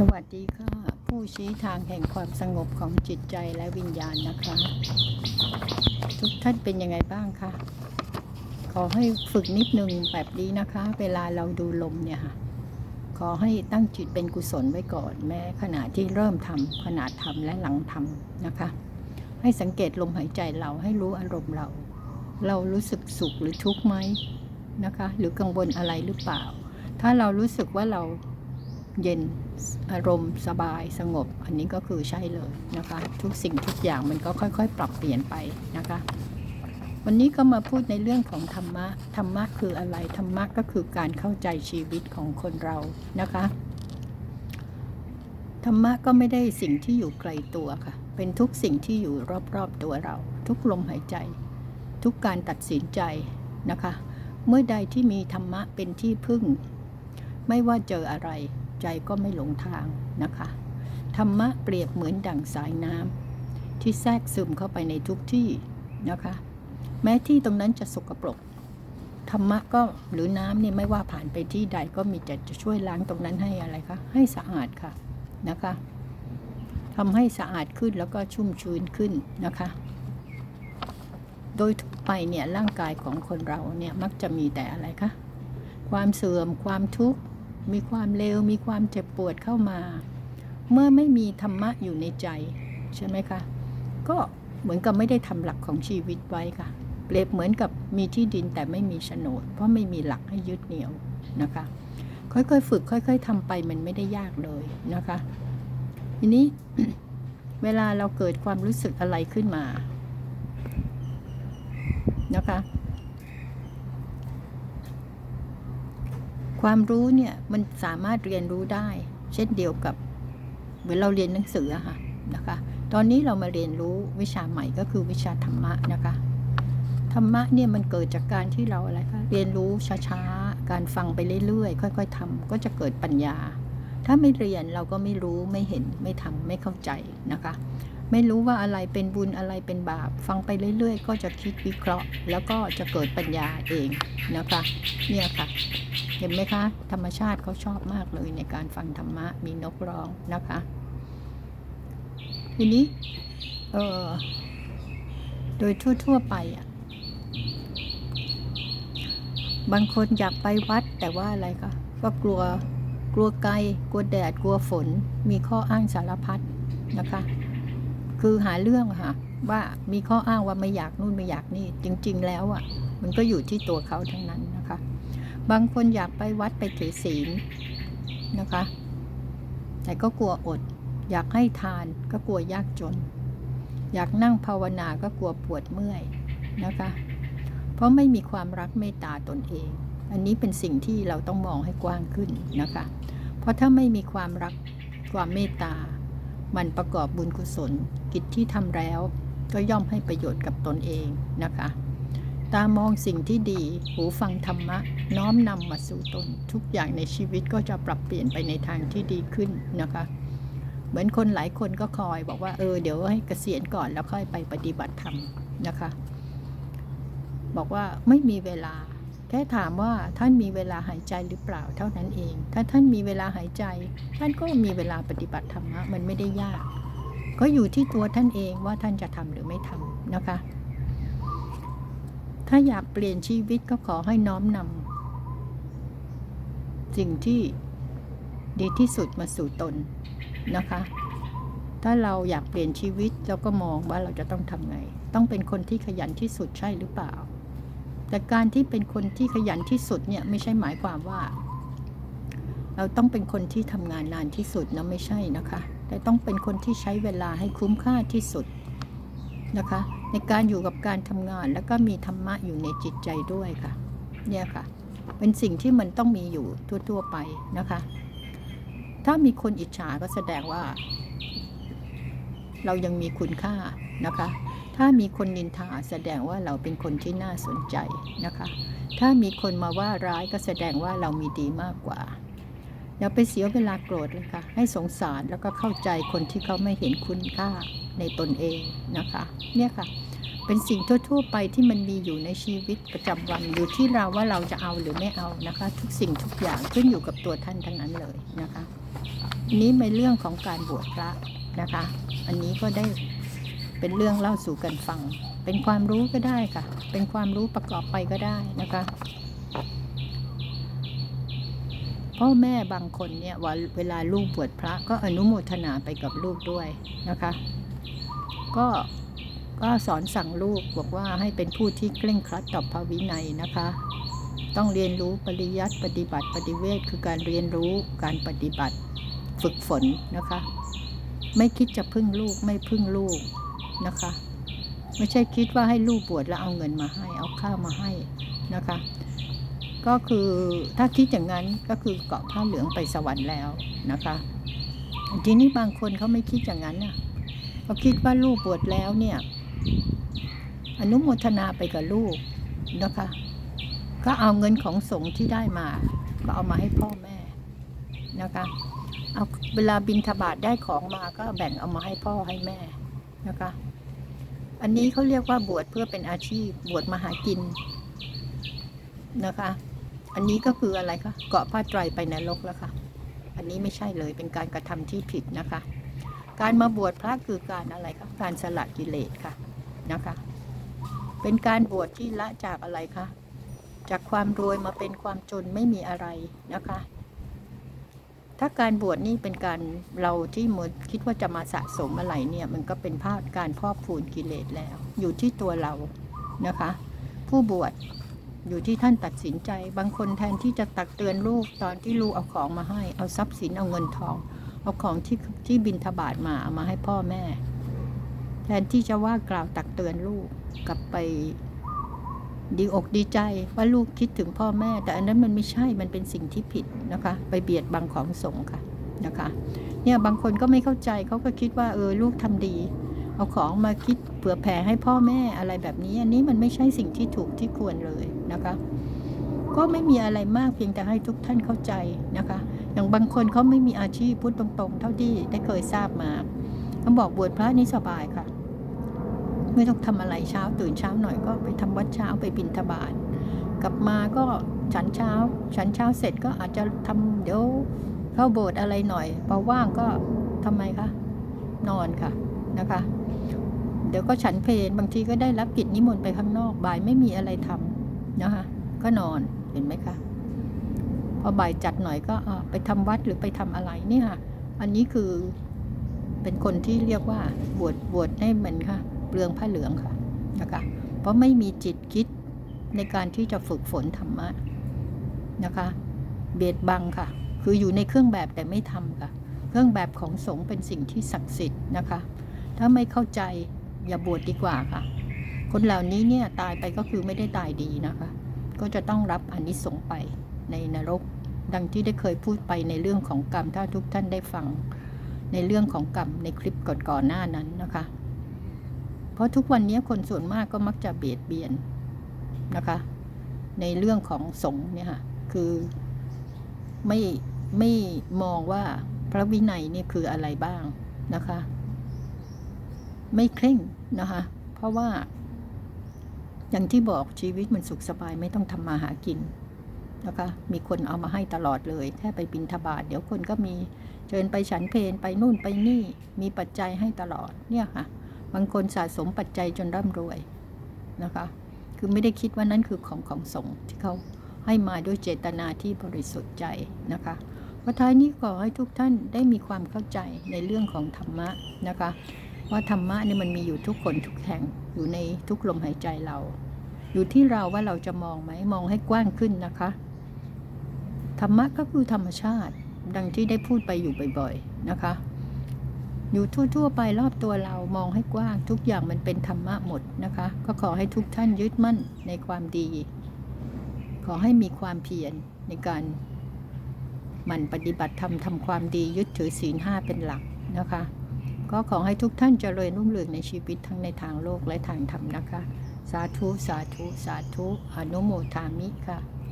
สวัสดีค่ะ ผู้ชี้ทางแห่งความสงบของจิตใจและวิญญาณนะคะ ทุกท่านเป็นยังไงบ้างคะขอให้ฝึกนิดนึงแบบนี้นะคะ เวลาเราดูลมเนี่ยค่ะขอให้ตั้งจิตเป็นกุศลไว้ก่อน แม้ขณะที่เริ่มทำขณะทำและหลังทำนะคะ ให้สังเกตลมหายใจเราให้รู้อารมณ์เรา เรารู้สึกสุขหรือทุกข์ไหมนะคะ หรือกังวลอะไรหรือเปล่า ถ้าเรารู้สึกว่าเรา เย็นอารมณ์สบายสงบ อันนี้ก็คือใช่เลยนะคะ ทุกสิ่งทุกอย่างมันก็ค่อยๆ ปรับเปลี่ยนไปนะคะ วันนี้ก็มาพูดในเรื่องของธรรมะธรรมะคืออะไรธรรมะก็คือการเข้าใจชีวิตของคนเรานะคะธรรมะก็ไม่ได้สิ่งที่อยู่ไกลตัวค่ะ เป็นทุกสิ่งที่อยู่รอบๆตัวเรา ทุกลมหายใจ ทุกการตัดสินใจนะคะ เมื่อใดที่มีธรรมะเป็นที่พึ่ง ไม่ว่าเจออะไร ใจก็ไม่หลงทางนะคะ ธรรมะเปรียบเหมือนดั่งสายน้ำที่แทรกซึมเข้าไปในทุกที่นะคะ แม้ที่ตรงนั้นจะสกปรกธรรมะก็หรือน้ำเนี่ยไม่ว่าผ่านไปที่ใดก็มีแต่จะช่วยล้างตรงนั้นให้อะไรคะให้สะอาดค่ะนะคะทำให้สะอาดขึ้นแล้วก็ชุ่มชื้นขึ้นนะคะ โดยทั่วไปเนี่ยร่างกายของคนเราเนี่ยมักจะมีแต่อะไรคะความเสื่อมความทุกข์ มีความเลว มีความเจ็บปวดเข้ามา เมื่อไม่มีธรรมะอยู่ในใจ ใช่ไหมคะ ก็เหมือนกับไม่ได้ทำหลักของชีวิตไว้ค่ะ เปรียบเหมือนกับมีที่ดินแต่ไม่มีโฉนด เพราะไม่มีหลักให้ยึดเหนี่ยวนะคะ ค่อยๆฝึก ค่อย ๆทำไปมันไม่ได้ยากเลยนะคะ ทีนี้เวลาเราเกิดความรู้สึกอะไรขึ้นมานะคะ ความรู้เนี่ยมันสามารถเรียนรู้ได้ เช่นเดียวกับเหมือนเราเรียนหนังสือค่ะนะคะ ตอนนี้เรามาเรียนรู้วิชาใหม่ก็คือวิชาธรรมะนะคะธรรมะเนี่ยมันเกิดจากการที่เราอะไรคะเรียนรู้ช้าๆการฟังไปเรื่อยๆ ค่อย ๆทำก็จะเกิดปัญญา ถ้าไม่เรียนเราก็ไม่รู้ไม่เห็นไม่ทำไม่เข้าใจนะคะ ไม่รู้ว่าอะไรเป็นบุญอะไรเป็นบาป ฟังไปเรื่อย ๆ ก็จะคิดวิเคราะห์ แล้วก็จะเกิดปัญญาเองนะคะ เนี่ยค่ะ เห็นไหมคะ ธรรมชาติเขาชอบมากเลยในการฟังธรรมะมีนกร้องนะคะ ทีนี้เออโดยทั่ว ๆ ไปอะ บางคนอยากไปวัดแต่ว่าอะไรคะก็กลัวกลัวไกลกลัวแดดกลัวฝน มีข้ออ้างสารพัดนะคะ คือหาเรื่องค่ะว่ามีข้ออ้างว่าไม่อยากนู่นไม่อยากนี่ จริง ๆ แล้วอะ มันก็อยู่ที่ตัวเขาทั้งนั้นนะ บางคนอยากไปวัดไปถือศีลนะคะ แต่ก็กลัวอด อยากให้ทานก็กลัวยากจน อยากนั่งภาวนาก็กลัวปวดเมื่อยนะคะ เพราะไม่มีความรักเมตตาตนเอง อันนี้เป็นสิ่งที่เราต้องมองให้กว้างขึ้นนะคะ เพราะถ้าไม่มีความรักความเมตตา มันประกอบบุญกุศล กิจที่ทำแล้วก็ย่อมให้ประโยชน์กับตนเองนะคะ ตามองสิ่งที่ดี หูฟังธรรมะ น้อมนำมาสู่ตน ทุกอย่างในชีวิตก็จะปรับเปลี่ยนไปในทางที่ดีขึ้นนะคะ เหมือนคนหลายคนก็คอยบอกว่าเออเดี๋ยวให้เกษียณก่อนแล้วค่อยไปปฏิบัติธรรมนะคะ บอกว่าไม่มีเวลา แค่ถามว่าท่านมีเวลาหายใจหรือเปล่าเท่านั้นเอง ถ้าท่านมีเวลาหายใจ ท่านก็มีเวลาปฏิบัติธรรมะมันไม่ได้ยาก ก็อยู่ที่ตัวท่านเองว่าท่านจะทำหรือไม่ทำนะคะ ถ้าอยากเปลี่ยนชีวิตก็ขอให้น้อมนำสิ่งที่ดีที่สุดมาสู่ตนนะคะ ถ้าเราอยากเปลี่ยนชีวิตเราก็มองว่าเราจะต้องทำไง ต้องเป็นคนที่ขยันที่สุดใช่หรือเปล่า แต่การที่เป็นคนที่ขยันที่สุดเนี่ยไม่ใช่หมายความว่า เราต้องเป็นคนที่ทำงานนานที่สุดนะไม่ใช่นะคะ แต่ต้องเป็นคนที่ใช้เวลาให้คุ้มค่าที่สุด นะคะ ในการอยู่กับการทำงานแล้วก็มีธรรมะอยู่ในจิตใจด้วยค่ะ เนี่ยค่ะ เป็นสิ่งที่มันต้องมีอยู่ทั่ว ๆ ไปนะคะ ถ้ามีคนอิจฉาก็แสดงว่า เรายังมีคุณค่านะคะ ถ้ามีคนนินทาแสดงว่าเราเป็นคนที่น่าสนใจนะคะ ถ้ามีคนมาว่าร้ายก็แสดงว่าเรามีดีมากกว่า อย่าไปเสียเวลาโกรธเลยค่ะ ให้สงสารแล้วก็เข้าใจคนที่เขาไม่เห็นคุณค่าในตนเองนะคะ เนี่ยค่ะ เป็นสิ่งทั่ว ๆ ไปที่มันมีอยู่ในชีวิตประจำวันอยู่ที่เราว่าเราจะเอาหรือไม่เอานะคะ ทุกสิ่งทุกอย่างขึ้นอยู่กับตัวท่านทั้งนั้นเลยนะคะนนี้เป็นเรื่องของการบวชพระนะคะ อันนี้ก็ได้เป็นเรื่องเล่าสู่กันฟัง เป็นความรู้ก็ได้ค่ะ เป็นความรู้ประกอบไปก็ได้นะคะ พ่อแม่บางคนเนี่ยวเวลาลูกบวชพระก็อนุโมทนาไปกับลูกด้วยนะคะ ก็ก็สอนสั่งลูกบอกว่าให้เป็นผู้ที่เคร่งครัดต่อพระวินัยนะคะ ต้องเรียนรู้ปริยัติปฏิบัติปฏิเวทคือการเรียนรู้การปฏิบัติฝึกฝนนะคะ ไม่คิดจะพึ่งลูกไม่พึ่งลูกนะคะ ไม่ใช่คิดว่าให้ลูกบวชแล้วเอาเงินมาให้ เอาข้าวมาให้นะคะ ก็คือถ้าคิดอย่างนั้นก็คือเกาะผ้าเหลืองไปสวรรค์แล้วนะคะทีนี้บางคนเขาไม่คิดอย่างนั้นน่ะเขาคิดว่าลูกบวชแล้วเนี่ยอนุโมทนาไปกับลูกนะคะ ก็เอาเงินของสงฆ์ที่ได้มา ก็เอามาให้พ่อแม่นะคะเอาเวลาบินทบาทได้ของมาก็แบ่งเอามาให้พ่อให้แม่นะคะ อันนี้เขาเรียกว่าบวชเพื่อเป็นอาชีพบวชมาหากินนะคะ อันนี้ก็คืออะไรคะเกาะผ้าไตรไปนรกแล้วค่ะ อันนี้ไม่ใช่เลยเป็นการกระทำที่ผิดนะคะ การมาบวชพระคือการอะไรคะการสละกิเลสค่ะนะคะ เป็นการบวชที่ละจากอะไรคะจากความรวยมาเป็นความจนไม่มีอะไรนะคะ ถ้าการบวชนี่เป็นการเราที่มดคิดว่าจะมาสะสมอะไรเนี่ยมันก็เป็นภาพการพอกพูนกิเลสแล้ว อยู่ที่ตัวเรานะคะ ผู้บวช อยู่ที่ท่านตัดสินใจ บางคนแทนที่จะตักเตือนลูกตอนที่ลูกเอาของมาให้ เอาทรัพย์สินเอาเงินทอง เอาของที่ที่บินทบาทมาเอามาให้พ่อแม่ แทนที่จะว่ากล่าวตักเตือนลูกกลับไปดีอกดีใจว่าลูกคิดถึงพ่อแม่ แต่อันนั้นมันไม่ใช่มันเป็นสิ่งที่ผิดนะคะ ไปเบียดบังของสงฆ์ค่ะนะคะ เนี่ยบางคนก็ไม่เข้าใจเขาก็คิดว่าเออลูกทำดี เอาของมาคิดเผื่อแผ่ให้พ่อแม่อะไรแบบนี้ อันนี้มันไม่ใช่สิ่งที่ถูกที่ควรเลยนะคะ ก็ไม่มีอะไรมากเพียงแต่ให้ทุกท่านเข้าใจนะคะ อย่างบางคนเขาไม่มีอาชีพพูดตรงๆ เท่าที่ได้เคยทราบมาเขาบอกบวชพระนี่สบายค่ะ ไม่ต้องทำอะไรเช้าตื่นเช้าหน่อยก็ไปทำวัดเช้าไปบิณฑบาตกลับมาก็ฉันเช้า ฉันเช้าเสร็จก็อาจจะทำเดี๋ยวเข้าโบสถ์อะไรหน่อยพอว่างก็ทำไมคะนอนค่ะ นะคะ เดี๋ยวก็ฉันเพลนบางทีก็ได้รับกิจนิมนต์ไปข้างนอก บ่ายไม่มีอะไรทำนะคะ ก็นอนเห็นไหมคะพอบ่ายจัดหน่อยก็ไปทำวัดหรือไปทำอะไรเนี่ยค่ะ อันนี้คือเป็นคนที่เรียกว่าบวชบวชให้มันค่ะเปลืองผ้าเหลืองค่ะนะคะเพราะไม่มีจิตคิดในการที่จะฝึกฝนธรรมะนะคะ เบียดบังค่ะ คืออยู่ในเครื่องแบบแต่ไม่ทำค่ะ เครื่องแบบของสงฆ์เป็นสิ่งที่ศักดิ์สิทธิ์นะคะ ถ้าไม่เข้าใจอย่าบวชดีกว่าค่ะ คนเหล่านี้เนี่ยตายไปก็คือไม่ได้ตายดีนะคะ ก็จะต้องรับอานิสงส์ไปในนรก ดังที่ได้เคยพูดไปในเรื่องของกรรมถ้าทุกท่านได้ฟัง ในเรื่องของกรรมในคลิปก่อนๆหน้านั้นนะคะ เพราะทุกวันนี้คนส่วนมากก็มักจะเบียดเบียนนะคะ ในเรื่องของสงฆ์เนี่ยค่ะคือไม่ไม่มองว่าพระวินัยนี่คืออะไรบ้างนะคะ ไม่เคร่งนะคะ เพราะว่า อย่างที่บอกชีวิตมันสุขสบายไม่ต้องทำมาหากินนะคะ มีคนเอามาให้ตลอดเลย แค่ไปบินทบาทเดี๋ยวคนก็มีเชิญไปฉันเพลไปนู่นไปนี่ มีปัจจัยให้ตลอดเนี่ยค่ะ บางคนสะสมปัจจัยจนร่ำรวยนะคะ คือไม่ได้คิดว่านั่นคือของของสงฆ์ที่เขาให้มาด้วยเจตนาที่บริสุทธิ์ใจนะคะว่าท้ายนี้ขอให้ทุกท่านได้มีความเข้าใจในเรื่องของธรรมะนะคะ ว่าธรรมะเนี่ยมันมีอยู่ทุกคนทุกแห่งอยู่ในทุกลมหายใจเรา อยู่ที่เราว่าเราจะมองไหมมองให้กว้างขึ้นนะคะ ธรรมะก็คือธรรมชาติ ดังที่ได้พูดไปอยู่บ่อยๆนะคะ อยู่ทั่วๆไปรอบตัวเรามองให้กว้าง ทุกอย่างมันเป็นธรรมะหมดนะคะ ก็ขอให้ทุกท่านยึดมั่นในความดี ขอให้มีความเพียรในการหมั่นปฏิบัติธรรมทำความดียึดถือศีลห้าเป็นหลักนะคะ ก็ขอให้ทุกท่านเจริญรุ่งเรืองในชีวิตทั้งในทางโลกและทางธรรมนะคะ สาธุ สาธุ สาธุ อนุโมทามิค่ะ